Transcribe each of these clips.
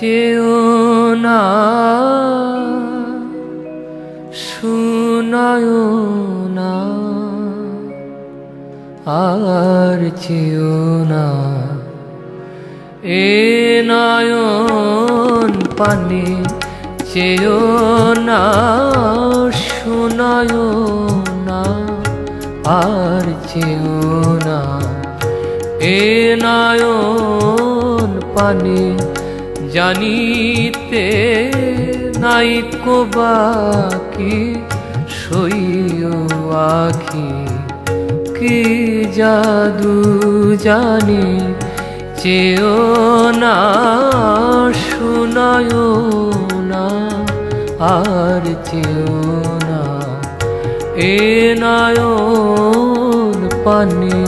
চেও না। শুনায় না। আর চেও না। এ নয়ন পানে চেও না। শোনায় না। আর চেও না। এ নয়ন পানে জানিতে নাই বাকি, সইও আখি। কি জাদু জানি, চেও না শোনায় না, আর চেও না, এ নয়ন পানে।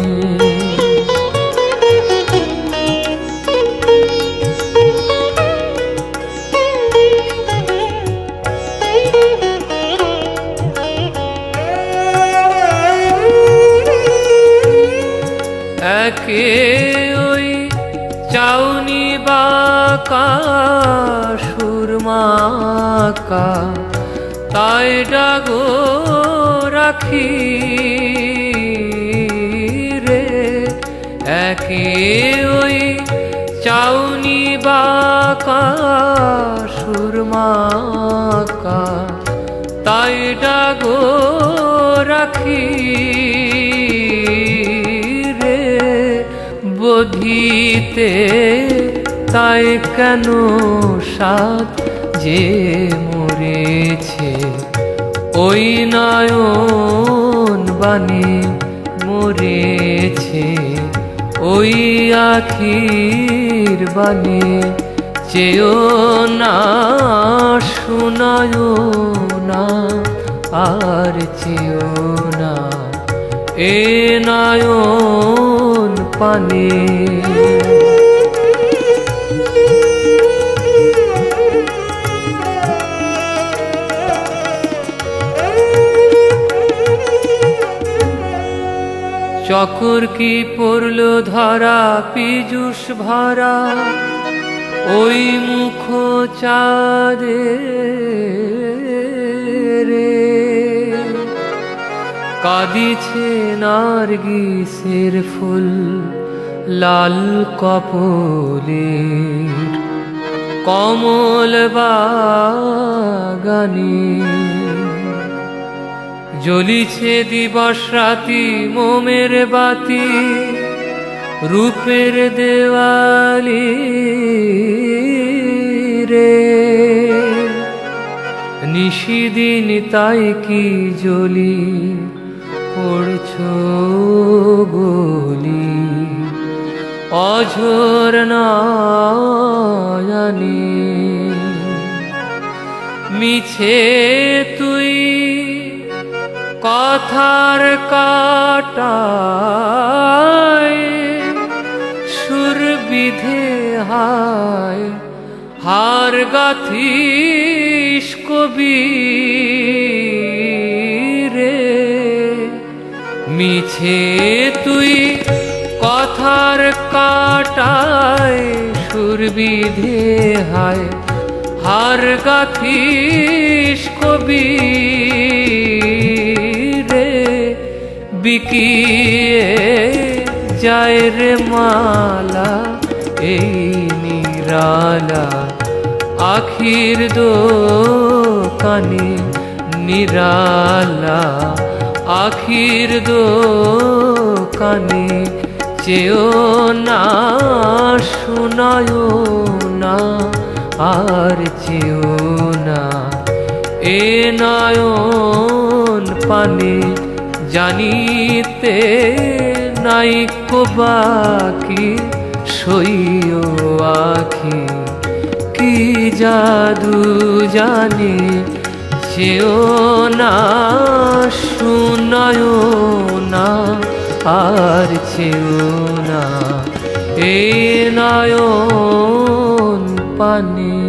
একে ওই চাউনি সুরমাকা তাই ডাগো রাখি রে। একে ওই চাউনি বাকা সুরমাকা তাই ডাগো বধিতে তাই কেন সাত যে মরেছে? ওই নয়ন বানে মরেছে, ওই আখির বানে চেও না শোনায় না, আর চেও না। এ নয়ন পানে। চকর কি পড়ল ধরা পিজুষ ভরা? ওই মুখ চাঁদে কাঁদিছে নার্গিসের ফুল, লাল কপলে কমল বাগানে। জ্বলিছে দিবস রাতি মোমের বাতি, রূপের দেওয়ালি রে। নিশিদিন তাই কি জ্বলি পড়ছ গলি অঝোর নয়নে। মিছে তুই কথার কাটায় সুর বিধে হায় হার গাথিস কবি। মিছে তুই কথার কাটায় সুর বিধে হায়, হার গাথিস কবি রে, বিকিয়ে যায় রে মালা এই নিরালা আখির দোকানে নিরালা। আখির দোকানে চেও না শোনায় না, আর চেও না। এ নয়ন পানে জানিতে নাই বাকি, সইও আখি। কি জাদু জানে, চেও না। শুনায় না আর ছেও না। এ নয়ন পানে